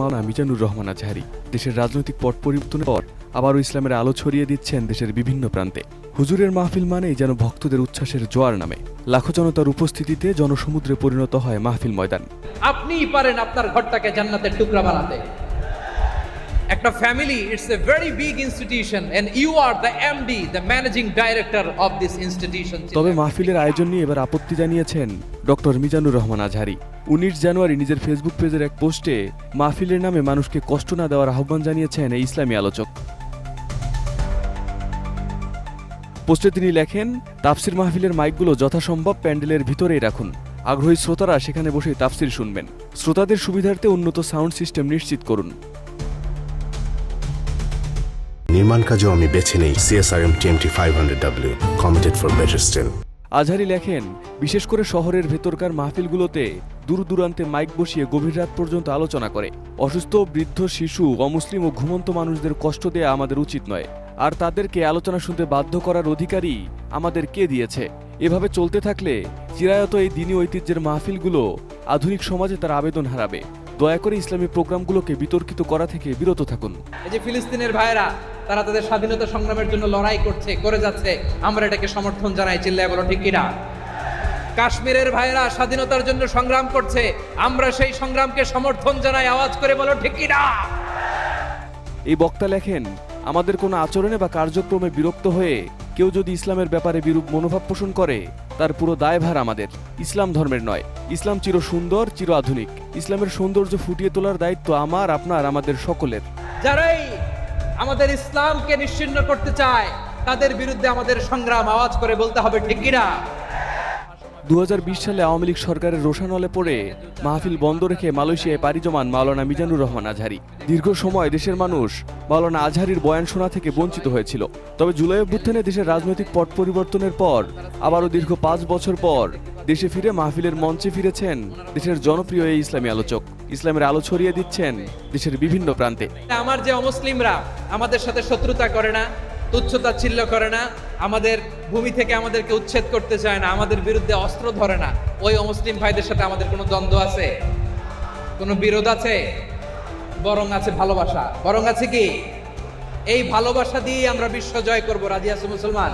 মাওলানা মিজানুর রহমান আজহারি দেশের রাজনৈতিক পট পরিবর্তনের পর আবারও ইসলামের আলো ছড়িয়ে দিচ্ছেন দেশের বিভিন্ন প্রান্তে। হুজুরের মাহফিল মানেই যেন ভক্তদের উচ্ছ্বাসের জোয়ার নামে। লাখো জনতার উপস্থিতিতে জনসমুদ্রে পরিণত হয় মাহফিল ময়দান। আপনিই পারেন আপনার ঘরটাকে জান্নাতের টুকরা বানাতে। একটা family it's a very big institution and you are the MD the managing director of this institution তবে মাহফিলের আয়োজন নিয়ে এবার আপত্তি জানিয়েছেন ডক্টর মিজানুর রহমান আজহারি। উনিশ জানুয়ারি নিজের ফেসবুক পেজের এক পোস্টে মাহফিলের নামে মানুষকে কষ্ট না দেওয়ার আহ্বান জানিয়েছেন এই ইসলামী আলোচক। পোস্টে তিনি লেখেন, তাফসির মাহফিলের মাইকগুলো যথাসম্ভব প্যান্ডেলের ভিতরেই রাখুন। আগ্রহী শ্রোতারা সেখানে বসে তাফসির শুনবেন। শ্রোতাদের সুবিধার্থে উন্নত সাউন্ড সিস্টেম নিশ্চিত করুন। নির্মাণ কাজেও আমি বেছে নেই CSRM TMT five hundred W committed for better steel Azhari লেখেন, বিশেষ করে শহরের ভেতরকার মাহফিলগুলোতে দূর দূরান্তে মাইক বসিয়ে গভীর রাত পর্যন্ত আলোচনা করে। অসুস্থ, বৃদ্ধ, শিশু, অমুসলিম ও ঘুমন্ত মানুষদের কষ্ট দেয়া আমাদের উচিত নয়। আর তাদেরকে আলোচনা শুনতে বাধ্য করার অধিকারই আমাদের কে দিয়েছে? এভাবে চলতে থাকলে চিরায়ত এই দিনী ঐতিহ্যের মাহফিলগুলো আধুনিক সমাজে তার আবেদন হারাবে। দয়া করে ইসলামী প্রোগ্রামগুলোকে বিতর্কিত করা থেকে বিরত থাকুন। এই যে ফিলিস্তিনের ভাইরা তারা তাদের স্বাধীনতা সংগ্রামের জন্য লড়াই করছে করে যাচ্ছে। আমরা এটাকে সমর্থন জানাই চিল্লায় বলো ঠিক কিনা? কাশ্মীরের ভাইরা স্বাধীনতার জন্য সংগ্রাম করছে আমরা সেই সংগ্রামকে সমর্থন জানাই আওয়াজ করে বলো ঠিক কিনা? এই বক্তা লেখেন আমাদের কোনো আচরণে বা কার্যক্রমে বিরক্ত হয়ে কেউ যদি ইসলামের ব্যাপারে বিরূপ মনোভাব পোষণ করে, তার পুরো দায়ভার আমাদের। ইসলাম ধর্মের নয়। ইসলাম চির সুন্দর, চির আধুনিক। ইসলামের সৌন্দর্য ফুটিয়ে তোলার দায়িত্ব আমার, আপনার, আমাদের সকলের। যারাই আমাদের ইসলামকে নিশ্চিন্ন করতে চায়, তাদের বিরুদ্ধে আমাদের সংগ্রাম আওয়াজ করে বলতে হবে, ঠিক কিনা? দুহাজার বিশ সালে আওয়ামী লীগ সরকারের রোশানলে পড়ে মাহফিল বন্ধ রেখে মালয়েশিয়ায় পাড়ি জমান মাওলানা মিজানুর রহমান আজহারি। দীর্ঘ সময় দেশের মানুষ মাওলানা আজহারির বয়ান শোনা থেকে বঞ্চিত হয়েছিল। তবে জুলাই অভ্যুত্থানে দেশের রাজনৈতিক পট পরিবর্তনের পর, আবারও দীর্ঘ পাঁচ বছর পর দেশে ফিরে মাহফিলের মঞ্চে ফিরেছেন দেশের জনপ্রিয় এই ইসলামী আলোচক। ইসলামের আলো ছড়িয়ে দিচ্ছেন দেশের বিভিন্ন প্রান্তে। আমার যে অমুসলিমরা আমাদের সাথে শত্রুতা করে না তুচ্ছতাচ্ছিল্য করে না, আমাদের ভূমি থেকে আমাদেরকে উচ্ছেদ করতে চায় না, আমাদের বিরুদ্ধে অস্ত্র ধরে না। ওই অমুসলিম ভাইদের সাথে আমাদের কোনো দ্বন্দ্ব আছে? কোনো বিরোধ আছে? বরং আছে ভালোবাসা। বরং আছে কি? এই ভালোবাসা দিয়ে আমরা বিশ্ব জয় করব, রাজি আছে মুসলমান?